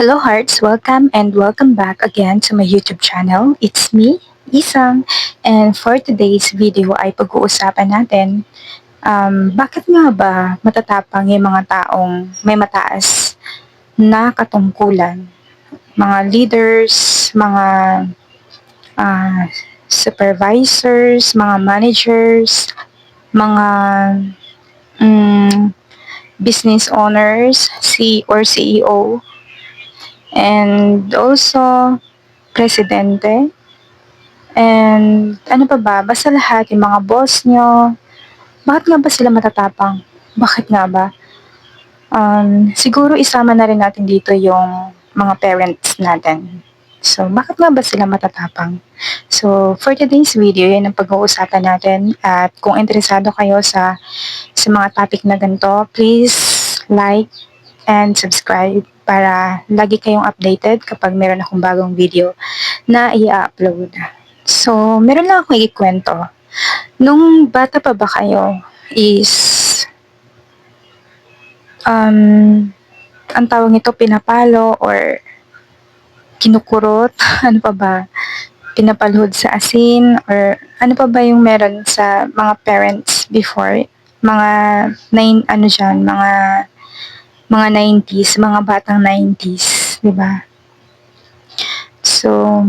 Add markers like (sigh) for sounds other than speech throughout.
Hello hearts, welcome and welcome back again to my YouTube channel. It's me, Isang, and for today's video ay pag-uusapan natin um, bakit nga ba matatapang yung mga taong may mataas na katungkulan. Mga leaders, mga uh, supervisors, mga managers, mga um, business owners, C or CEO, and also presidente, and ano pa ba, basta lahat, yung mga boss nyo, bakit nga ba sila matatapang? Bakit nga ba? Um, siguro isama na rin natin dito yung mga parents natin. So, bakit nga ba sila matatapang? So, for today's video, yun ang pag-uusapan natin. At kung interesado kayo sa, sa mga topic na ganito, please like and subscribe para lagi kayong updated kapag meron akong bagong video na i-upload. So, meron lang akong ikwento. Nung bata pa ba kayo is um, ang tawag nito pinapalo or kinukurot, (laughs) ano pa ba, pinapalhod sa asin or ano pa ba yung meron sa mga parents before, mga nine, ano dyan, mga mga 90s, mga batang 90s, di ba? So,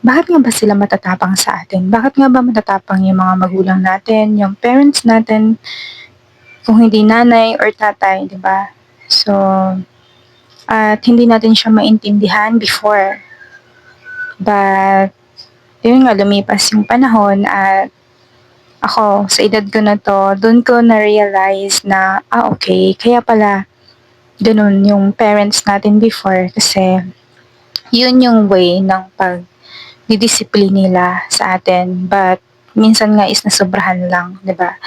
bakit nga ba sila matatapang sa atin? Bakit nga ba matatapang yung mga magulang natin, yung parents natin, kung hindi nanay or tatay, di ba? So, at hindi natin siya maintindihan before. But, yun nga, lumipas yung panahon at ako, sa edad ko na to, doon ko na-realize na, ah, okay, kaya pala, ganun yung parents natin before kasi yun yung way ng pag didiscipline nila sa atin. But, minsan nga is nasobrahan lang, di ba?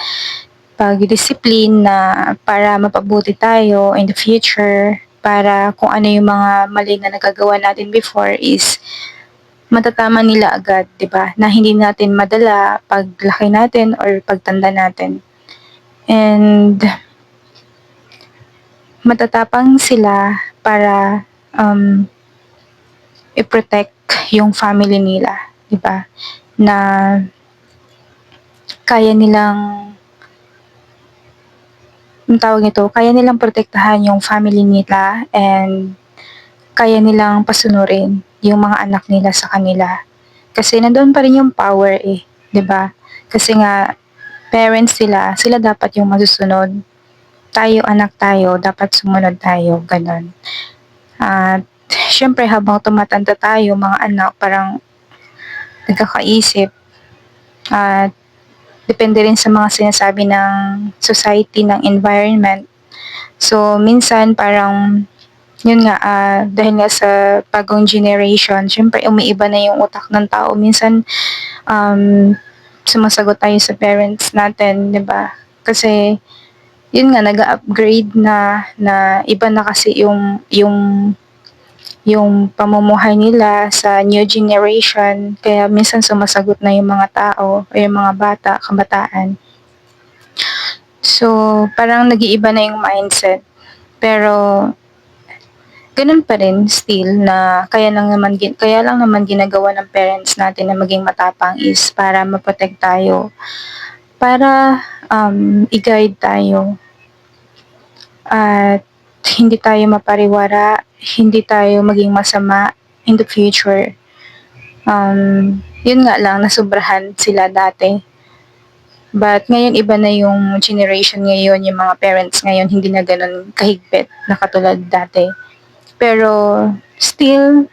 Pag discipline na para mapabuti tayo in the future, para kung ano yung mga mali na nagagawa natin before is matatama nila agad, 'di ba? Na hindi natin madala paglaki natin or pagtanda natin. And matatapang sila para um, i-protect yung family nila, 'di ba? Na kaya nilang ang tawag nito, kaya nilang protektahan yung family nila and kaya nilang pasunurin yung mga anak nila sa kanila. Kasi nandoon pa rin yung power eh, 'di ba? Kasi nga parents sila, sila dapat yung masusunod. Tayo anak tayo, dapat sumunod tayo, ganun. At syempre habang tumatanda tayo, mga anak, parang nagkakaisip at depende rin sa mga sinasabi ng society, ng environment. So, minsan parang yun nga, uh, dahil nga sa bagong generation, syempre umiiba na yung utak ng tao. Minsan, um, sumasagot tayo sa parents natin, di ba? Kasi, yun nga, nag-upgrade na, na iba na kasi yung, yung, yung pamumuhay nila sa new generation. Kaya minsan sumasagot na yung mga tao o yung mga bata, kabataan. So, parang nag-iiba na yung mindset. Pero, ganun pa rin still na kaya lang naman kaya lang naman ginagawa ng parents natin na maging matapang is para ma-protect tayo. Para um, i-guide tayo. At hindi tayo mapariwara hindi tayo maging masama in the future. Um, yun nga lang nasubrahan sila dati. But ngayon iba na yung generation ngayon yung mga parents ngayon hindi na ganun kahigpit na katulad dati pero still,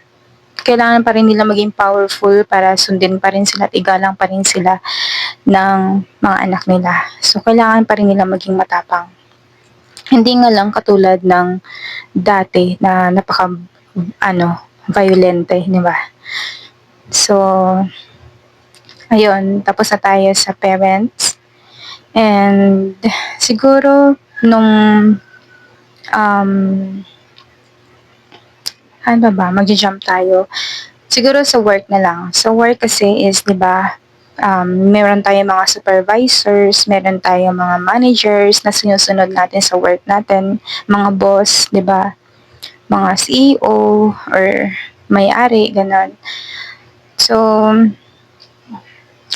kailangan pa rin nila maging powerful para sundin pa rin sila at igalang pa rin sila ng mga anak nila. So, kailangan pa rin nila maging matapang. Hindi nga lang katulad ng dati na napaka, ano, violente, di ba? So, ayun, tapos na tayo sa parents. And, siguro, nung um, ano ba, magja-jump tayo. Siguro sa work na lang. Sa work kasi is, di ba, um, meron tayo mga supervisors, meron tayo mga managers na sinusunod natin sa work natin, mga boss, di ba? mga CEO or may-ari, gano'n. So,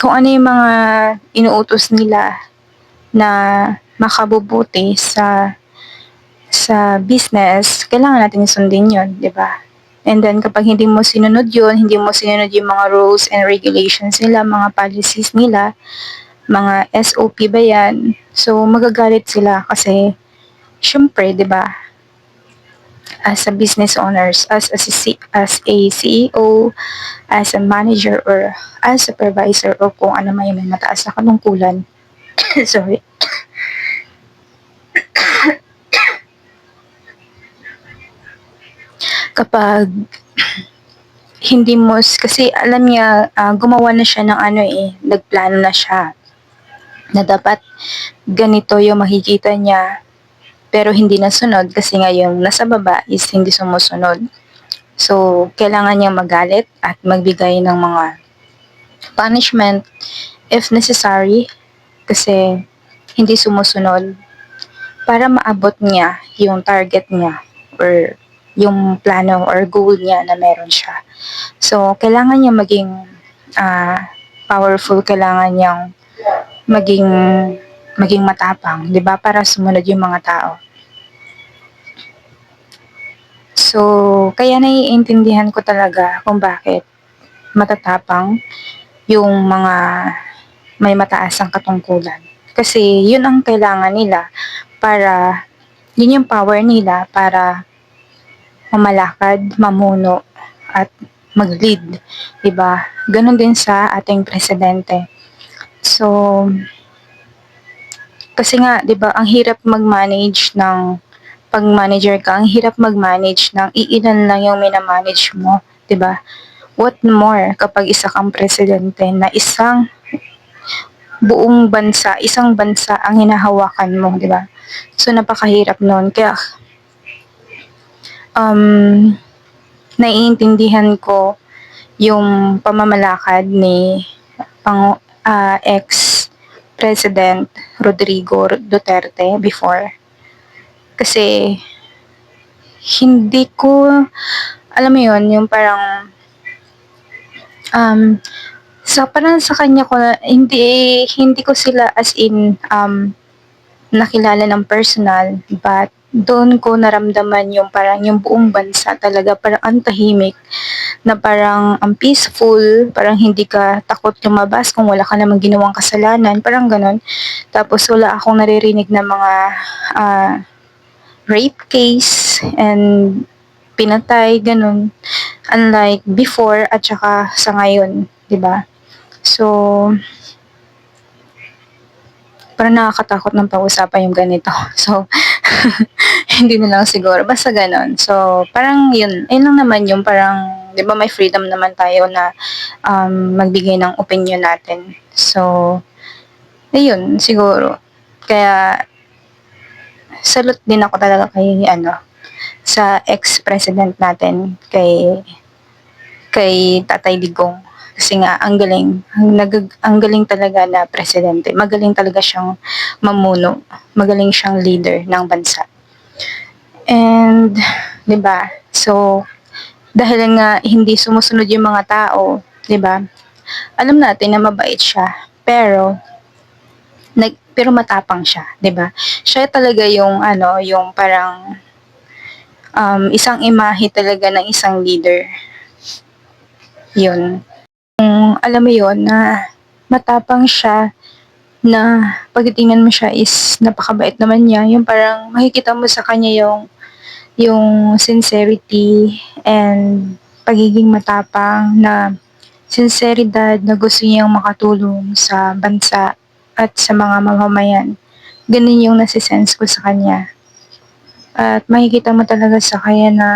kung ano yung mga inuutos nila na makabubuti sa sa business, kailangan natin sundin yun, di ba? And then, kapag hindi mo sinunod yun, hindi mo sinunod yung mga rules and regulations nila, mga policies nila, mga SOP ba yan? So, magagalit sila kasi, syempre, di ba, as a business owners, as a, C- as a CEO, as a manager, or as supervisor, o kung ano may may mataas na kanungkulan. (coughs) Sorry. (coughs) Kapag hindi mo, kasi alam niya, ah, gumawa na siya ng ano eh, nagplano na siya na dapat ganito yung makikita niya pero hindi nasunod kasi nga yung nasa baba is hindi sumusunod. So, kailangan niyang magalit at magbigay ng mga punishment if necessary kasi hindi sumusunod para maabot niya yung target niya or yung plano or goal niya na meron siya. So, kailangan niya maging ah, powerful, kailangan niyang maging maging matapang, 'di ba? Para sumunod yung mga tao. So, kaya naiintindihan ko talaga kung bakit matatapang yung mga may mataas ang katungkulan. Kasi yun ang kailangan nila para yun yung power nila para mamalakad, mamuno at mag-lead, 'di ba? Ganon din sa ating presidente. So, kasi nga, 'di ba, ang hirap mag-manage ng pag manager ka, ang hirap mag-manage ng iilan lang yung minamanage mo, 'di ba? What more kapag isa kang presidente na isang buong bansa, isang bansa ang hinahawakan mo, 'di ba? So napakahirap noon. Kaya um naiintindihan ko yung pamamalakad ni pang ah, ex President Rodrigo Duterte before. Kasi hindi ko alam mo yun, yung parang um sa parang sa kanya ko hindi hindi ko sila as in um nakilala ng personal but doon ko naramdaman yung parang yung buong bansa talaga parang ang tahimik na parang ang peaceful, parang hindi ka takot lumabas kung wala ka namang ginawang kasalanan, parang ganon. Tapos wala akong naririnig na mga ah, rape case and pinatay, ganun. Unlike before at saka sa ngayon, 'di ba? So, parang nakakatakot ng pag-usapan yung ganito. (laughs) So, (laughs) hindi na lang siguro. Basta ganon. So, parang yun. Ayun lang naman yung parang, di ba may freedom naman tayo na um, magbigay ng opinion natin. So, ayun, siguro. Kaya, salute din ako talaga kay, ano, sa ex-president natin, kay, kay Tatay Digong. Kasi nga, ang galing. Nag, ang galing talaga na presidente. Magaling talaga siyang mamuno. Magaling siyang leader ng bansa. And, di ba? So, dahil nga hindi sumusunod yung mga tao, di ba? Alam natin na mabait siya. Pero, nag, pero matapang siya, 'di ba? Siya talaga yung ano, yung parang um, isang imahe talaga ng isang leader. 'Yun. Kung alam mo 'yon na matapang siya na pagtitingnan mo siya is napakabait naman niya, yung parang makikita mo sa kanya yung yung sincerity and pagiging matapang na sinseridad na gusto niyang makatulong sa bansa at sa mga mamamayan. Ganun yung nasisense ko sa kanya. At makikita mo talaga sa kanya na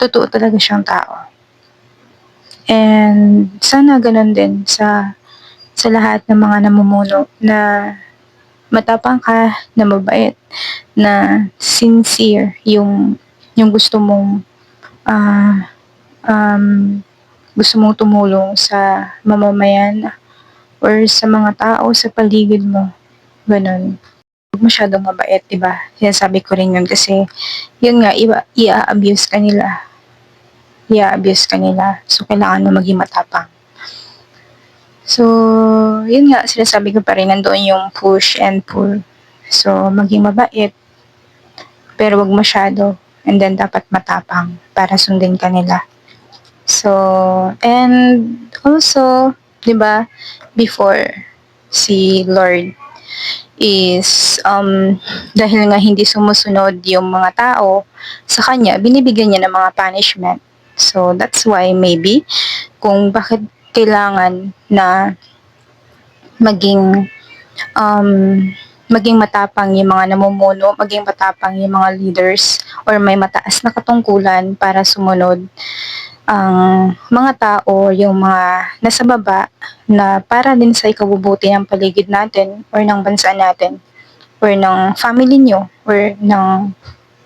totoo talaga siyang tao. And sana ganun din sa sa lahat ng mga namumuno na matapang ka, na mabait, na sincere yung yung gusto mong ah, um, gusto mong tumulong sa mamamayan or sa mga tao sa paligid mo. Ganun. huwag masyadong mabait, 'di ba? Sinasabi ko rin 'yun kasi 'yun nga iba i-a-abuse ka nila. I-a-abuse ka nila. So, kailangan mo maging matapang. So, 'yun nga sinasabi ko pa rin nandoon yung push and pull. So, maging mabait, pero 'wag masyado and then dapat matapang para sundin ka nila. So, and also, 'di ba, before si Lord is um dahil nga hindi sumusunod yung mga tao sa kanya, binibigyan niya ng mga punishment. So, that's why maybe kung bakit kailangan na maging um maging matapang yung mga namumuno, maging matapang yung mga leaders or may mataas na katungkulan para sumunod ang mga tao, yung mga nasa baba na para din sa ikabubuti ng paligid natin or ng bansa natin or ng family nyo or ng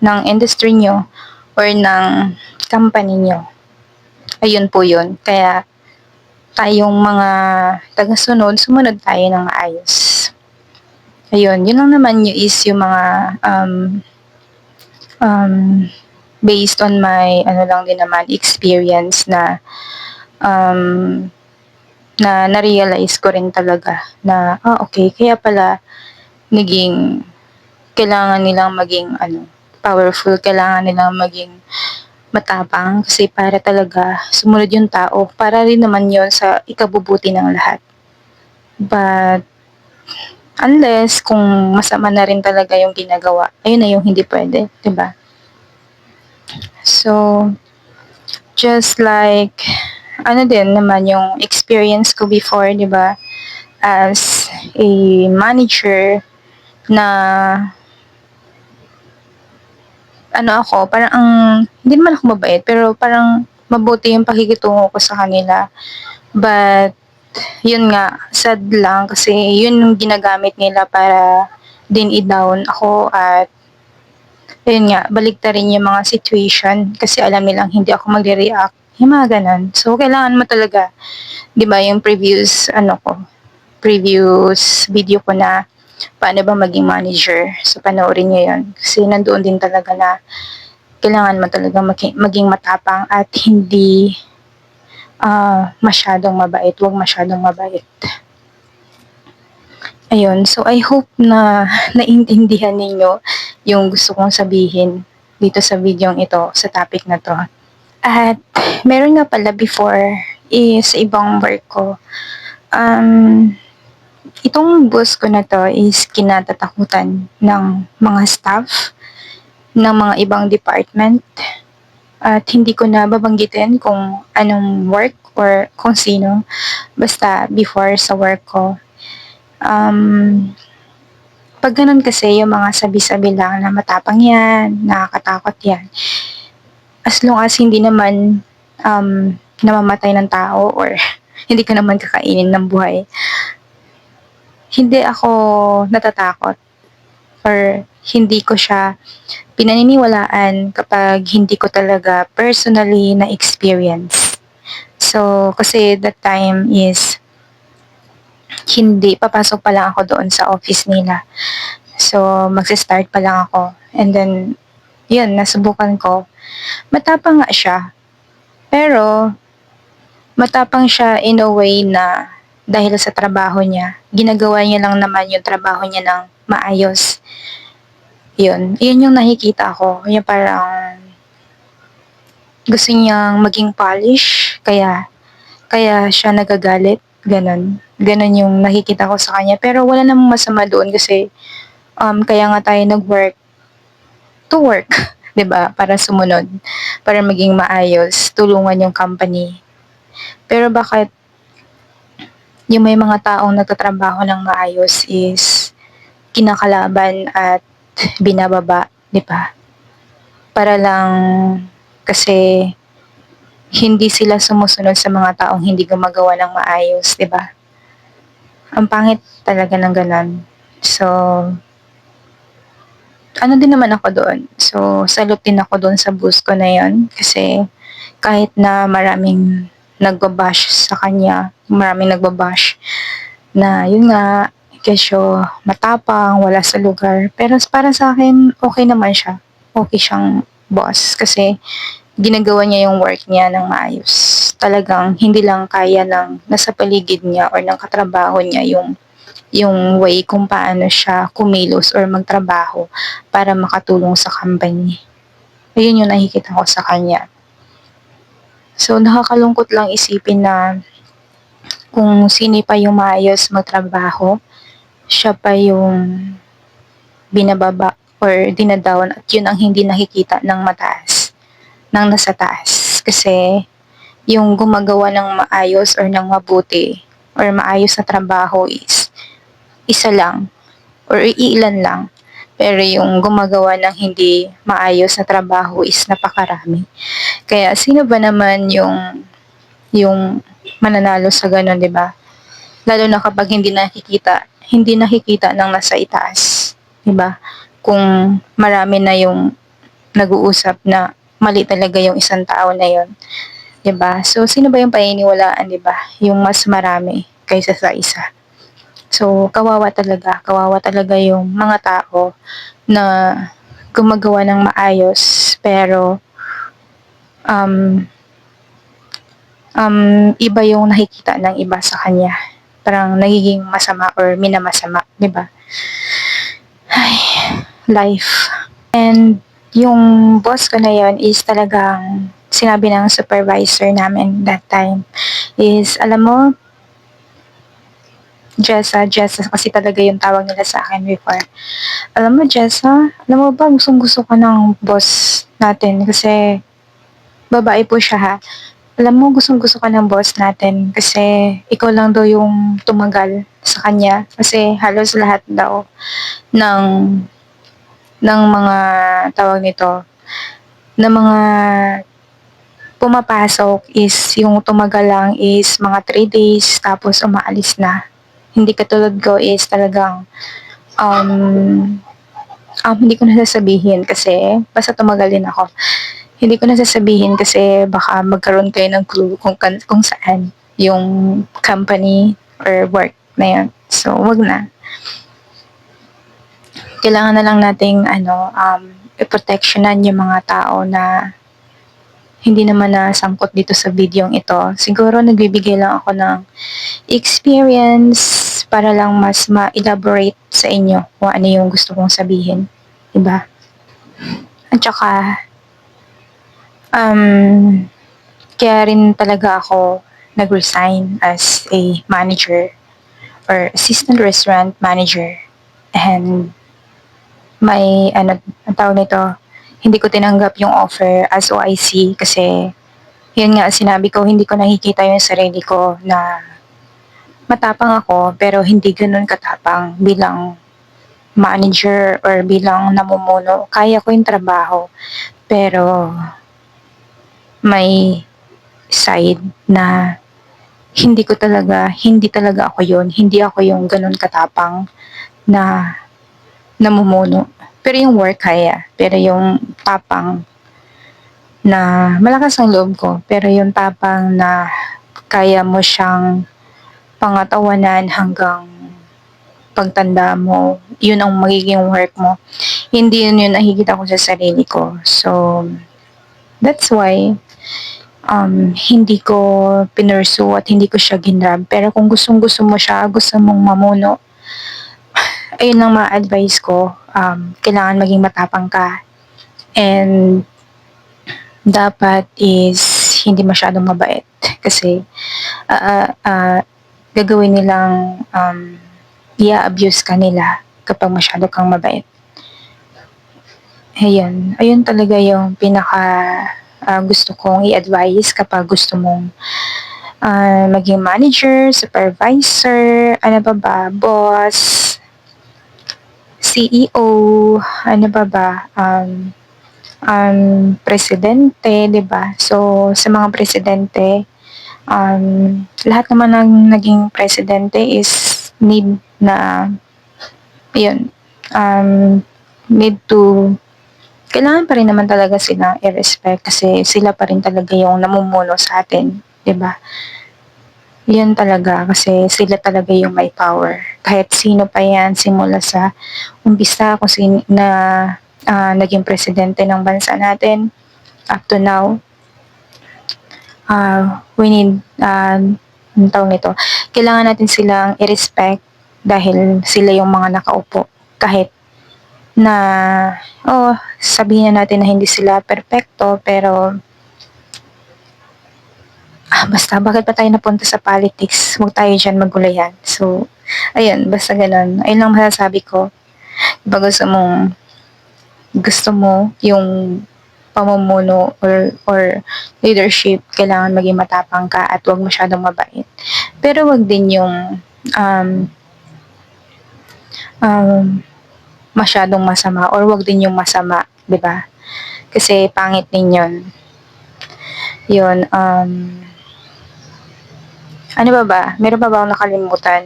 ng industry nyo or ng company nyo. Ayun po yun. Kaya tayong mga taga-sunod, sumunod tayo ng maayos. Ayun, yun lang naman yung is yung mga um, um, based on my ano lang din naman experience na um, na na-realize ko rin talaga na ah okay kaya pala naging kailangan nilang maging ano powerful kailangan nilang maging matapang kasi para talaga sumunod yung tao para rin naman yon sa ikabubuti ng lahat but unless kung masama na rin talaga yung ginagawa ayun na yung hindi pwede ba So, just like, ano din naman yung experience ko before, ba? As a manager na ano ako, parang ang, hindi naman ako mabait, pero parang mabuti yung pakikitungo ko sa kanila. But, yun nga, sad lang kasi yun yung ginagamit nila para din i-down ako at ayun nga, balik rin yung mga situation kasi alam nilang hindi ako magre-react. Yung mga ganun. So, kailangan mo talaga, di ba, yung previous, ano ko, previous video ko na paano ba maging manager. So, panoorin nyo yun. Kasi nandoon din talaga na kailangan mo talaga maging, maging matapang at hindi uh, masyadong mabait. Huwag masyadong mabait. Ayun, so I hope na (laughs) naintindihan ninyo yung gusto kong sabihin dito sa video ito, sa topic na to. At meron nga pala before is ibang work ko. Um, itong boss ko na to is kinatatakutan ng mga staff ng mga ibang department at hindi ko na babanggitin kung anong work or kung sino. Basta before sa work ko, Um, pag ganun kasi, yung mga sabi-sabi lang na matapang yan, nakakatakot yan. As long as hindi naman um, namamatay ng tao or (laughs) hindi ka naman kakainin ng buhay, hindi ako natatakot or hindi ko siya pinaniniwalaan kapag hindi ko talaga personally na experience. So, kasi that time is hindi, papasok pa lang ako doon sa office nila. So, magsa-start pa lang ako. And then, yun, nasubukan ko. Matapang nga siya. Pero, matapang siya in a way na dahil sa trabaho niya, ginagawa niya lang naman yung trabaho niya ng maayos. Yun. Yun yung nakikita ko. Yung parang gusto niyang maging polish, kaya kaya siya nagagalit Ganon. Ganon yung nakikita ko sa kanya. Pero wala namang masama doon kasi um, kaya nga tayo nag-work to work. (laughs) 'di ba Para sumunod. Para maging maayos. Tulungan yung company. Pero bakit yung may mga taong nagtatrabaho ng maayos is kinakalaban at binababa, 'di ba? Para lang kasi hindi sila sumusunod sa mga taong hindi gumagawa ng maayos, 'di ba? Ang pangit talaga ng ganun. So, ano din naman ako doon. So, salute din ako doon sa boost ko na yon kasi kahit na maraming nagbabash sa kanya, maraming nagbabash na yun nga, kesyo matapang, wala sa lugar. Pero para sa akin, okay naman siya. Okay siyang boss kasi ginagawa niya yung work niya ng maayos. Talagang hindi lang kaya ng nasa paligid niya or ng katrabaho niya yung yung way kung paano siya kumilos or magtrabaho para makatulong sa company. Ayun yung nakikita ko sa kanya. So, nakakalungkot lang isipin na kung sino pa yung maayos magtrabaho, siya pa yung binababa or dinadown at yun ang hindi nakikita ng mataas, ng nasa taas. Kasi yung gumagawa ng maayos or ng mabuti or maayos na trabaho is isa lang or iilan lang. Pero yung gumagawa ng hindi maayos na trabaho is napakarami. Kaya sino ba naman yung yung mananalo sa ganun, 'di ba? Lalo na kapag hindi nakikita, hindi nakikita ng nasa itaas, 'di ba? Kung marami na yung nag-uusap na mali talaga yung isang tao na yon, 'di ba? So sino ba yung paniniwalaan, 'di ba? Yung mas marami kaysa sa isa. So, kawawa talaga. Kawawa talaga yung mga tao na gumagawa ng maayos pero um, um, iba yung nakikita ng iba sa kanya. Parang nagiging masama or minamasama, di ba? Ay, life. And yung boss ko na yon is talagang sinabi ng supervisor namin that time is, alam mo, Jessa, Jessa kasi talaga yung tawag nila sa akin before. Alam mo, Jessa, alam mo ba, gustong gusto ko ng boss natin kasi babae po siya ha. Alam mo, gustong gusto ko ng boss natin kasi ikaw lang daw yung tumagal sa kanya kasi halos lahat daw ng ng mga tawag nito ng mga pumapasok is yung tumagal lang is mga 3 days tapos umaalis na hindi katulad ko is talagang um, um, hindi ko na sasabihin kasi basta tumagal din ako. Hindi ko na sasabihin kasi baka magkaroon kayo ng clue kung, kung saan yung company or work na yun. So, wag na. Kailangan na lang nating ano, um, i-protectionan yung mga tao na hindi naman na sangkot dito sa video ito. Siguro nagbibigay lang ako ng experience para lang mas ma-elaborate sa inyo kung ano yung gusto kong sabihin. Diba? At saka, um, kaya rin talaga ako nag-resign as a manager or assistant restaurant manager. And may, ano, ang tawag nito, hindi ko tinanggap yung offer as OIC kasi yun nga sinabi ko hindi ko nakikita yung sarili ko na matapang ako pero hindi ganun katapang bilang manager or bilang namumuno. Kaya ko yung trabaho pero may side na hindi ko talaga, hindi talaga ako yun. Hindi ako yung ganun katapang na namumuno. Pero yung work kaya. Pero yung tapang na malakas ang loob ko. Pero yung tapang na kaya mo siyang pangatawanan hanggang pagtanda mo, yun ang magiging work mo. Hindi yun yung nakikita ko sa sarili ko. So, that's why um, hindi ko pinursu at hindi ko siya ginrab. Pero kung gustong gusto mo siya, gusto mong mamuno, (sighs) ayun ang ma-advise ko. Um, kailangan maging matapang ka. And dapat is hindi masyadong mabait. Kasi uh, uh, gagawin nilang um, i-abuse ka nila kapag masyado kang mabait. Ayun. Ayun talaga yung pinaka uh, gusto kong i-advise kapag gusto mong uh, maging manager, supervisor, ano ba ba, boss, CEO, ano ba ba, um, um, presidente, 'di ba? So sa mga presidente, um, lahat naman ng naging presidente is need na yun, um, need to kailangan pa rin naman talaga sila i-respect kasi sila pa rin talaga yung namumuno sa atin, 'di ba? Yun talaga kasi sila talaga yung may power. Kahit sino pa yan simula sa umpisa kung sino na ah, naging presidente ng bansa natin up to now. ah we need, ah, anong tawag nito, kailangan natin silang i-respect dahil sila yung mga nakaupo. Kahit na, oh, sabihin na natin na hindi sila perpekto, pero ah, basta bakit pa tayo napunta sa politics? Huwag tayo dyan magulayan. So, ayun, basta ganun. Ayun lang masasabi ko. Diba gusto mong, gusto mo yung pamumuno or, or leadership, kailangan maging matapang ka at huwag masyadong mabait. Pero wag din yung um, um, masyadong masama or wag din yung masama, 'di ba? Kasi pangit din 'yon. 'Yun um ano ba ba? Meron pa ba akong nakalimutan?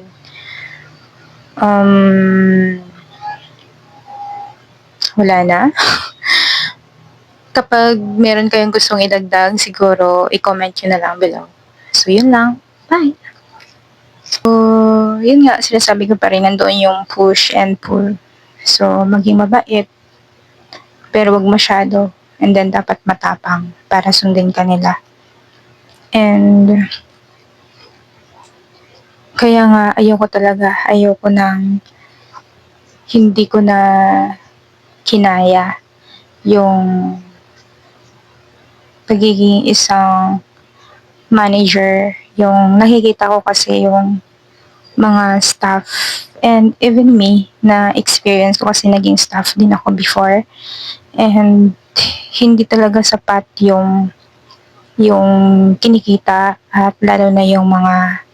Um, wala na. (laughs) Kapag meron kayong gustong idagdag, siguro i-comment nyo na lang below. So, yun lang. Bye! So, yun nga, sinasabi ko pa rin, nandoon yung push and pull. So, maging mabait, pero wag masyado. And then, dapat matapang para sundin ka nila. And, kaya nga, ayoko talaga, ayoko nang hindi ko na kinaya yung pagiging isang manager, yung nakikita ko kasi yung mga staff. And even me na experience ko kasi naging staff din ako before. And hindi talaga sapat yung yung kinikita at lalo na yung mga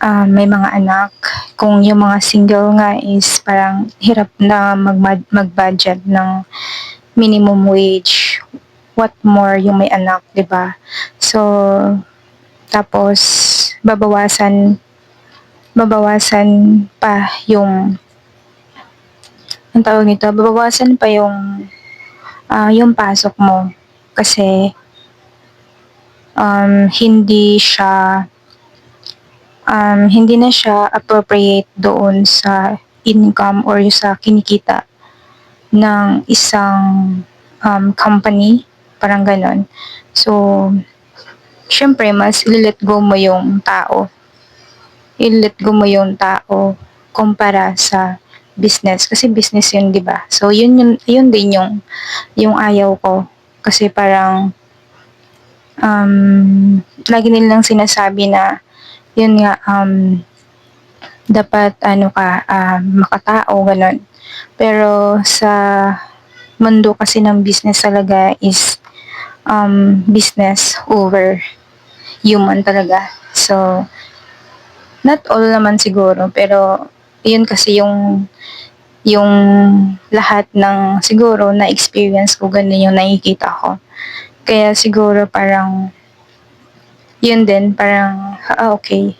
uh, may mga anak. Kung yung mga single nga is parang hirap na mag mag-budget ng minimum wage what more yung may anak, 'di ba? So tapos babawasan babawasan pa yung ang tawag nito, babawasan pa yung uh, yung pasok mo kasi um, hindi siya um, hindi na siya appropriate doon sa income or sa kinikita ng isang um, company Parang ganon. So, syempre, mas let go mo yung tao. I-let go mo yung tao kumpara sa business. Kasi business yun, di ba? So, yun, yun, yun din yung, yung ayaw ko. Kasi parang, um, lagi nilang sinasabi na, yun nga, um, dapat, ano ka, uh, makatao, ganun. Pero, sa mundo kasi ng business talaga is um, business over human talaga. So, not all naman siguro, pero yun kasi yung yung lahat ng siguro na experience ko ganun yung nakikita ko. Kaya siguro parang yun din, parang ah, okay,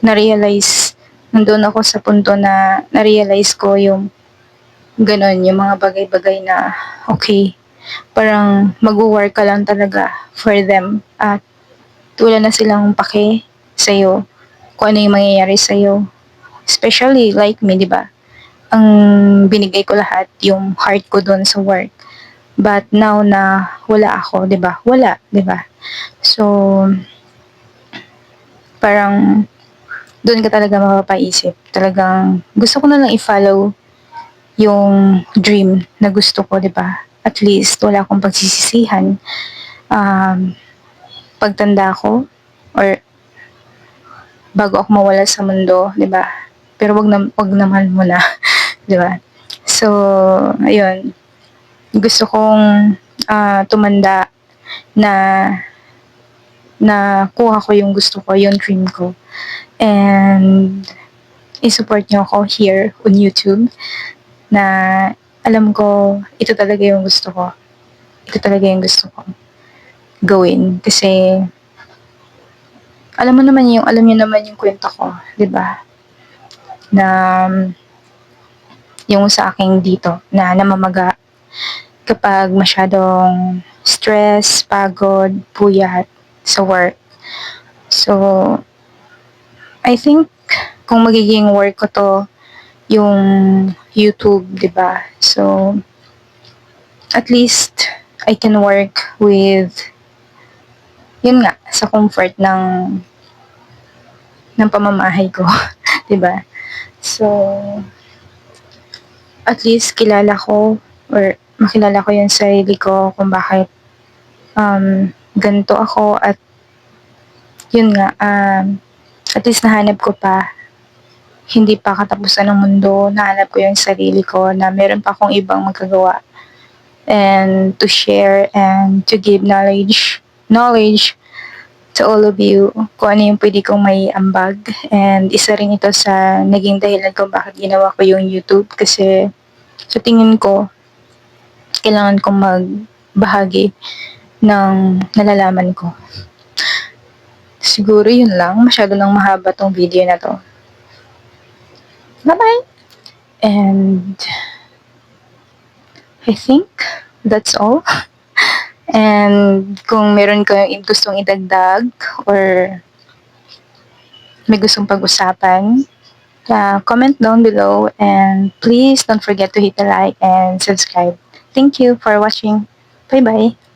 na-realize nandun ako sa punto na na-realize ko yung ganun, yung mga bagay-bagay na okay, parang mag-work ka lang talaga for them at wala na silang pake sa'yo kung ano yung mangyayari sa'yo. Especially like me, di ba? Ang binigay ko lahat, yung heart ko doon sa work. But now na wala ako, di ba? Wala, di ba? So, parang doon ka talaga mapapaisip. Talagang gusto ko na lang i-follow yung dream na gusto ko, di ba? at least wala akong pagsisisihan um, pagtanda ko or bago ako mawala sa mundo, 'di ba? Pero wag na wag naman muna, (laughs) 'di ba? So, ayun. Gusto kong uh, tumanda na na kuha ko yung gusto ko, yung dream ko. And i-support nyo ako here on YouTube na alam ko, ito talaga yung gusto ko. Ito talaga yung gusto ko gawin. Kasi, alam mo naman yung, alam niyo naman yung kwento ko, di ba? Na, yung sa aking dito, na namamaga kapag masyadong stress, pagod, puyat sa work. So, I think kung magiging work ko to, yung YouTube, 'di ba? So at least I can work with yun nga sa comfort ng ng pamamahay ko, (laughs) 'di ba? So at least kilala ko or makilala ko yung sarili ko kung bakit um, ganito ako at yun nga, um, at least nahanap ko pa hindi pa katapusan ng mundo, nahanap ko yung sarili ko na meron pa akong ibang magagawa and to share and to give knowledge knowledge to all of you kung ano yung pwede kong may ambag and isa rin ito sa naging dahilan kung bakit ginawa ko yung YouTube kasi sa tingin ko kailangan kong magbahagi ng nalalaman ko. Siguro yun lang. Masyado lang mahaba tong video na to. Bye-bye! And I think that's all. (laughs) And kung meron kayong gustong idagdag or may gustong pag-usapan, uh, comment down below and please don't forget to hit the like and subscribe. Thank you for watching. Bye-bye!